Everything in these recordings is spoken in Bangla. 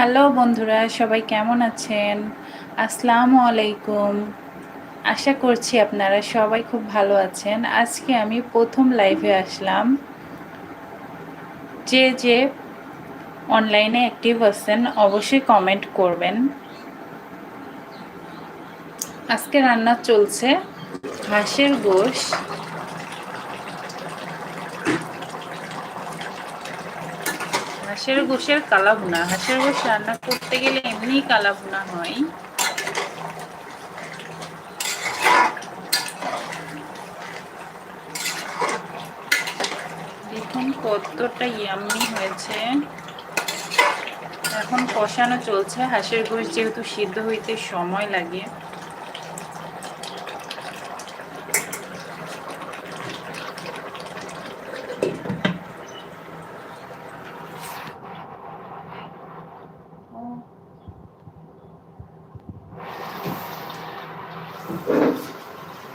হ্যালো বন্ধুরা, সবাই কেমন আছেন? আসসালামু আলাইকুম। আশা করছি আপনারা সবাই খুব ভালো আছেন। আজকে আমি প্রথম লাইভে আসলাম। যে যে অনলাইনে অ্যাক্টিভ আছেন, অবশ্যই কমেন্ট করবেন। আজকে রান্না চলছে, হাঁসের গোশ। হাঁসের গোশের কালা ভুনা হাঁসের গোশ রান্না করতে গেলে এমনি কালা ভুনা হয়। দেখুন কতটা ইয়াম্মি হয়েছে। এখন কষানো চলছে। হাঁসের গোশ যেহেতু সিদ্ধ হইতে সময় লাগে।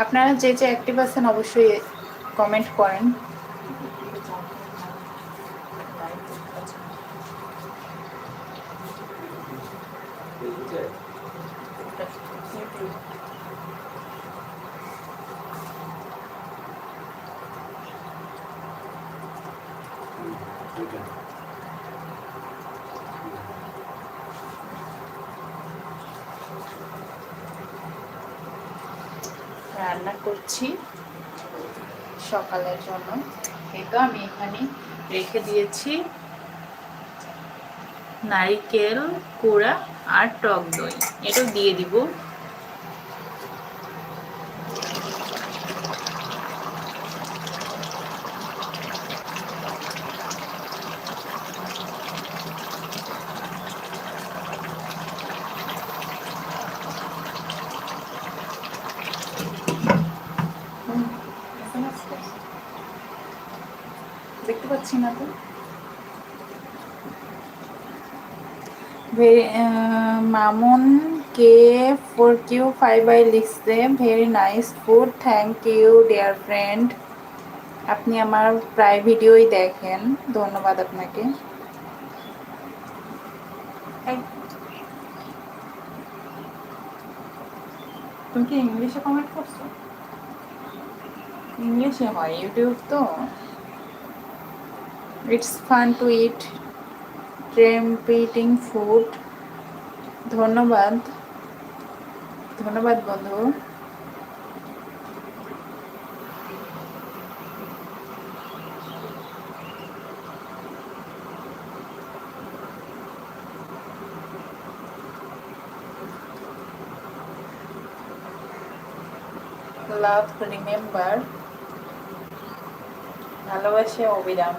আপনারা যে যে অ্যাক্টিভ আছেন অবশ্যই কমেন্ট করেন। রান্না করছি সকালের জন্য। এই তো আমি এখানে রেখে দিয়েছি নারিকেল, কুড়া আর টক দই। এটাও দিয়ে দিব। পাচ্ছি না তো। Mamun K four Q five I লিখছে। Very nice food thank you dear friend আপনি আমার প্রায় ভিডিওই দেখেন। ধন্যবাদ আপনাকে। তুমি কি ইংলিশে কমেন্ট করছ? ইংলিশে হয় ইউটিউব তো। It's fun to eat tempting food ধন্যবাদ। ধন্যবাদ বন্ধু। Love remember. ভালোবাসে অবিরাম।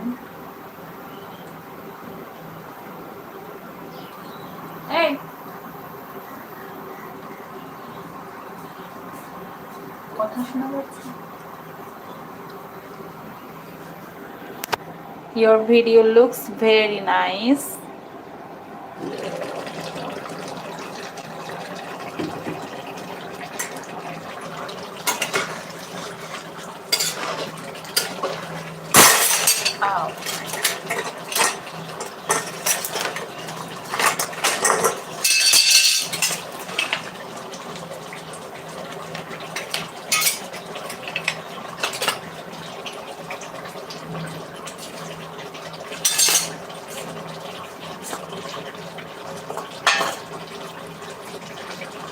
এই কথা শোনা যাচ্ছে Your video looks very nice.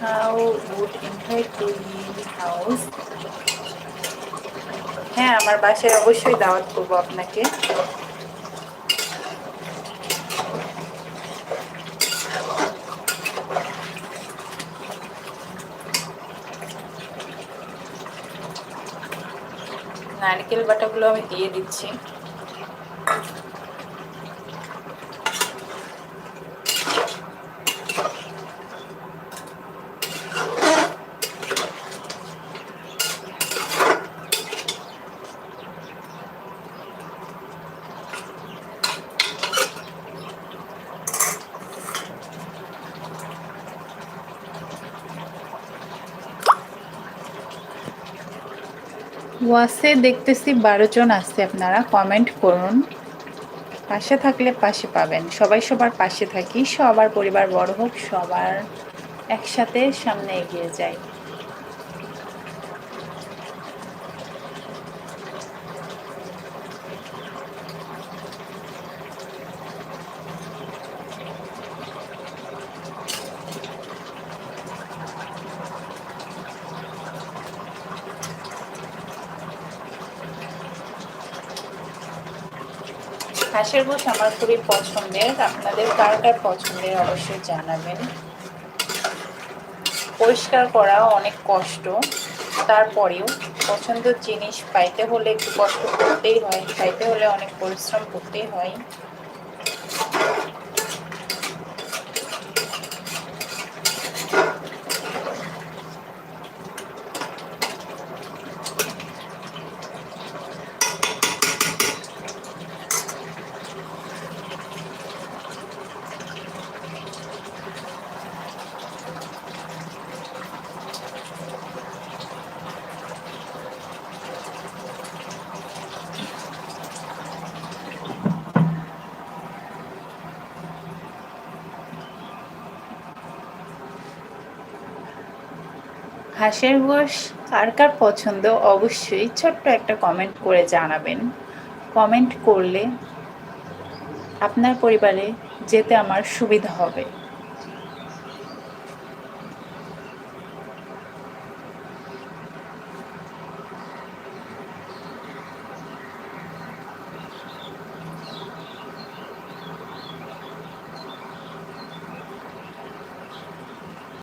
How would invite to your house. হ্যাঁ আমার বাসায় অবশ্যই দাওয়াত করব আপনাকে। নারকেল বাটাগুলো আমি দিয়ে দিচ্ছি। ওয়াসে দেখতেছি বারো জন আছে, আপনারা কমেন্ট করুন। পাশে থাকলে পাশে পাবেন। সবাই সবার পাশে থাকি, সবার পরিবার বড় হোক, সবার একসাথে সামনে এগিয়ে যায় হাঁসের গোশ আমার খুবই পছন্দের। আপনাদের কার কার পছন্দের অবশ্যই জানাবেন। পরিষ্কার করা অনেক কষ্ট। তারপরেও পছন্দের জিনিস পাইতে হলে একটু কষ্ট করতেই হয় পাইতে হলে অনেক পরিশ্রম করতেই হয়। হাঁসের গোশ কার কার পছন্দ, অবশ্যই ছোট্ট একটা কমেন্ট করে জানাবেন। কমেন্ট করলে আপনার পরিবারে যেতে আমার সুবিধা হবে।